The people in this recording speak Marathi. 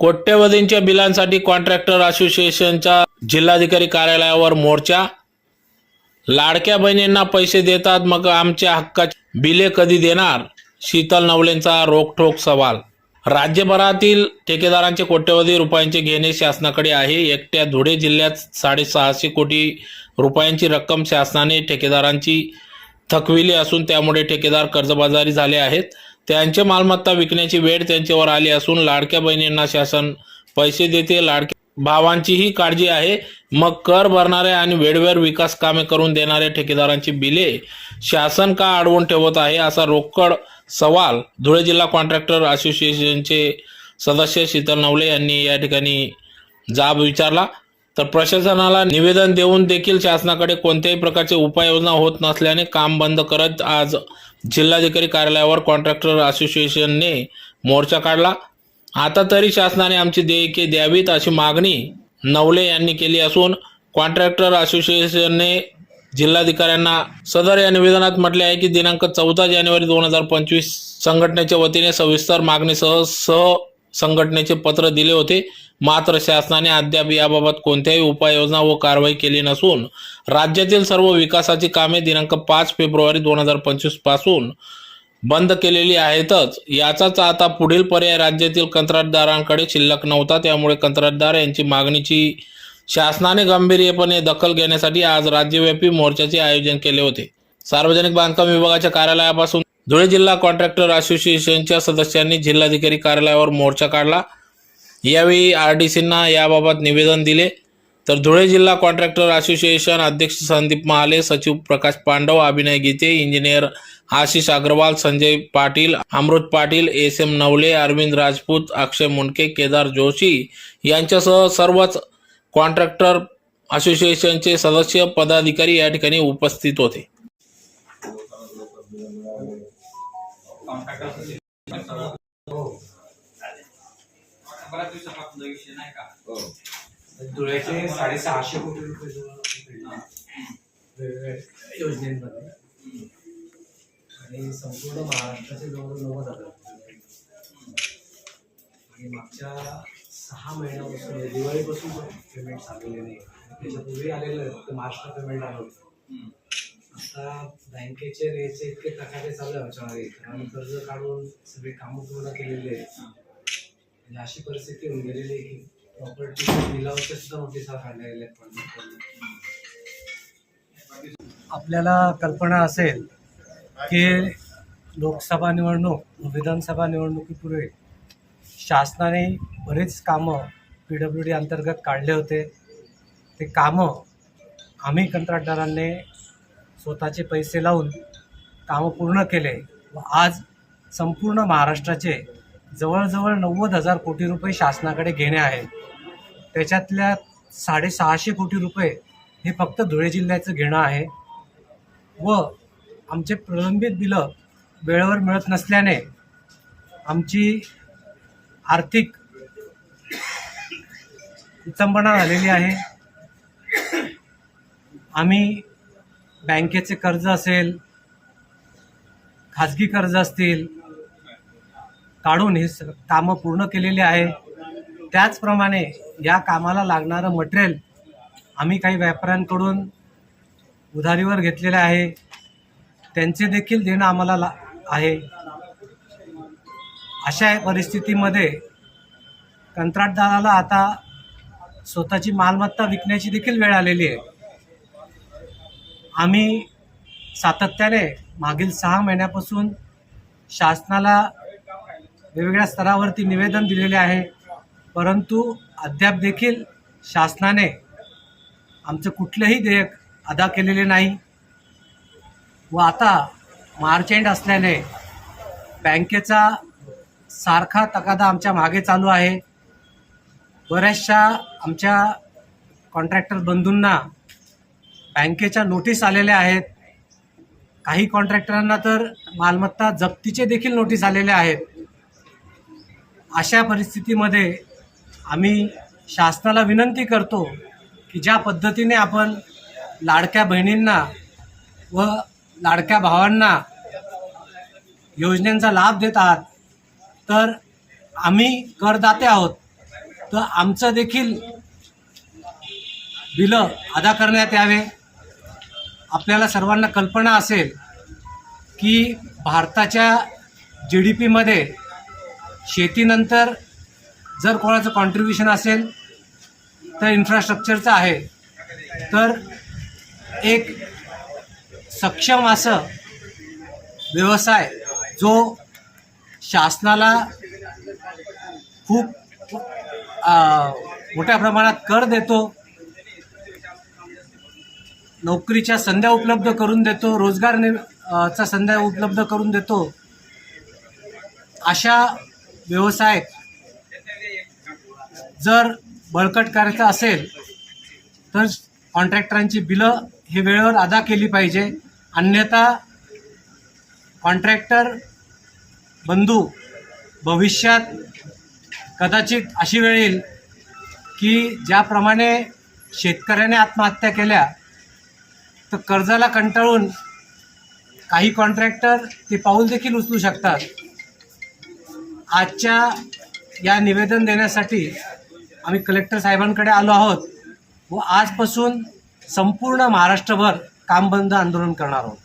कोट्यवधींच्या बिलांसाठी कॉन्ट्रॅक्टर असोसिएशनच्या जिल्हाधिकारी कार्यालयावर मोर्चा. लाडक्या बहिणींना पैसे देतात मग आमच्या हक्काची बिले कधी देणार? शीतल नवलेंचा रोखठोक सवाल. राज्यभरातील ठेकेदारांचे कोट्यवधी रुपयांचे घेणे शासनाकडे आहे. एकट्या धुळे जिल्ह्यात साडेसहाशे कोटी रुपयांची रक्कम शासनाने ठेकेदारांची थकविली असून त्यामुळे ठेकेदार कर्जबाजारी झाले आहेत. त्यांचे मालमत्ता विकण्याची वेळ त्यांच्यावर आली असून लाडक्या बहिणींना शासन पैसे देते. लाडक्या भावांचीही काळजी आहे. मग कर भरणारे आणि वेळवेळ विकास कामे करून देणाऱ्या ठेकेदारांची बिले शासन का अडवून ठेवत आहे असा रोकड सवाल धुळे जिल्हा कॉन्ट्रॅक्टर असोसिएशनचे सदस्य शीतल नवले यांनी या ठिकाणी जाब विचारला. तर प्रशासनाला निवेदन देऊन देखील शासनाकडे कोणत्याही प्रकारचे उपाययोजना होत नसल्याने काम बंद करत आज जिल्हाधिकारी कार्यालयावर कॉन्ट्रॅक्टर असोसिएशनने मोर्चा काढला. आता तरी शासनाने आमची देयके द्यावीत अशी मागणी नवले यांनी केली असून कॉन्ट्रॅक्टर असोसिएशनने जिल्हाधिकाऱ्यांना सदर या निवेदनात म्हटले आहे की दिनांक चौदा जानेवारी दोन हजार पंचवीस संघटनेच्या वतीने सविस्तर मागणीसह सह संघटनेचे पत्र दिले होते. मात्र शासनाने अद्याप याबाबत कोणत्याही उपाययोजना व कारवाई केली नसून राज्यातील सर्व विकासाची कामे दिनांक पाच फेब्रुवारी दोन हजार पंचवीसपासून बंद केलेली आहेतच. याचाच आता पुढील पर्याय राज्यातील कंत्राटदारांकडे शिल्लक नव्हता. त्यामुळे कंत्राटदार यांची मागणीची शासनाने गांभीर्यपणे दखल घेण्यासाठी आज राज्यव्यापी मोर्चाचे आयोजन केले होते. सार्वजनिक बांधकाम विभागाच्या कार्यालयापासून धुळे जिल्हा कॉन्ट्रॅक्टर असोसिएशनच्या सदस्यांनी जिल्हाधिकारी कार्यालयावर मोर्चा काढला. यावेळी आर डी सींना याबाबत निवेदन दिले. तर धुळे जिल्हा कॉन्ट्रॅक्टर असोसिएशन अध्यक्ष संदीप महाले सचिव Prakash Pandav Abhinay Gite engineer Ashish Agrawal Sanjay Patil Amrut Patil S M Navale Arvind Rajput Akshay Mundke Kedar Joshi यांच्यासह सर्वच कॉन्ट्रॅक्टर असोसिएशनचे सदस्य पदाधिकारी या ठिकाणी उपस्थित होते. बऱ्याच दिवसापासून विषय नाही का? धुळ्याचे साडेसहाशे कोटी रुपये वेगवेगळ्या योजनेमध्ये. आणि संपूर्ण महाराष्ट्राचे जवळ नव्वद हजार. आणि मागच्या सहा महिन्यापासून दिवाळीपासून पेमेंट झालेले नाही. त्याच्यापूर्वी आलेलं महाराष्ट्र पेमेंट आलं होतं. आता बँकेचे रेचे इतके प्रकारे चालू आहे आमच्यामध्ये. कारण कर्ज काढून सगळे कामं पूर्ण केलेले आहेत. म्हणजे अशी परिस्थिती होऊन गेलेली आहे की प्रॉपर्टी लिलावाच्या सुद्धा नोटिसा काढल्या गेल्या आपल्याला कल्पना असेल की लोकसभा निवडणूक व विधानसभा निवडणुकीपूर्वी शासनाने बरेच कामं पी डब्ल्यू डी अंतर्गत काढले होते. ते कामं आम्ही कंत्राटदारांनी स्वतःचे पैसे लावून कामं पूर्ण केले. व आज संपूर्ण महाराष्ट्राचे जवळजवळ नव्वद हजार कोटी रुपये शासनाकडे घेणे आहे. त्याच्यातल्या साडेसहाशे कोटी रुपये हे फक्त धुळे जिल्ह्याचं घेणं आहे. व आमचे प्रलंबित बिलं वेळेवर मिळत नसल्याने आमची आर्थिक विचंबना झालेली आहे. आम्ही बँकेचे कर्ज असेल खाजगी कर्ज असतील काढून हे कामं पूर्ण केलेली आहे. त्याचप्रमाणे या कामाला लागणारं मटेरियल आम्ही काही व्यापाऱ्यांकडून उधारीवर घेतलेले आहे. त्यांचे देखील देणं आम्हाला ला आहे. अशा परिस्थितीमध्ये कंत्राटदाराला आता स्वतःची मालमत्ता विकण्याची देखील वेळ आलेली आहे. आम्ही सातत्याने मागील सहा महिन्यापासून शासनाला वेगवेगळ्या स्तरावरती निवेदन दिलेले आहे. परंतु अद्याप देखील शासनाने आमचं कुठलंही देयक अदा केलेले नाही व आता मार्च एंड असल्याने बँकेचा सारखा तकादा आमच्या मागे चालू आहे. बऱ्याचशा आमच्या कॉन्ट्रॅक्टर बंधूंना बँकेच्या नोटीस आलेल्या आहेत. काही कॉन्ट्रॅक्टरांना तर मालमत्ता जप्तीचे देखील नोटीस आलेल्या आहेत. अशा परिस्थितीमध्ये आम्ही शासनाला विनंती करतो की ज्या पद्धतीने आपण लाडक्या बहिणींना व लाडक्या भावांना योजनेचा लाभ देत आहात तर आम्ही करदाते आहोत. तर आमचं देखील बिलं अदा करण्यात यावे. आपल्याला सर्वांना कल्पना असेल की भारताच्या जी डी पीमध्ये शेतीनंतर जर कोणाचं कॉन्ट्रीब्युशन असेल तर इन्फ्रास्ट्रक्चरचं आहे. तर एक सक्षम असं व्यवसाय जो शासनाला खूप मोठ्या प्रमाणात कर देतो नोकरीच्या संध्या उपलब्ध करून देतो रोजगार नि चा संध्या उपलब्ध करून देतो. अशा व्यवसाय जर बळकट करायचं असेल तर कॉन्ट्रॅक्टरांची बिलं हे वेळेवर अदा केली पाहिजे. अन्यथा कॉन्ट्रॅक्टर बंधू भविष्यात कदाचित अशी वेळ येईल की ज्याप्रमाणे शेतकऱ्याने आत्महत्या केल्या तर कर्जाला कंटाळून काही कॉन्ट्रॅक्टर ते पाऊल देखील उचलू शकतात. आजच्या या निवेदन देण्यासाठी आम्ही कलेक्टर साहेबांकडे आलो आहोत व आजपासून संपूर्ण महाराष्ट्रभर काम बंद आंदोलन करणार आहोत.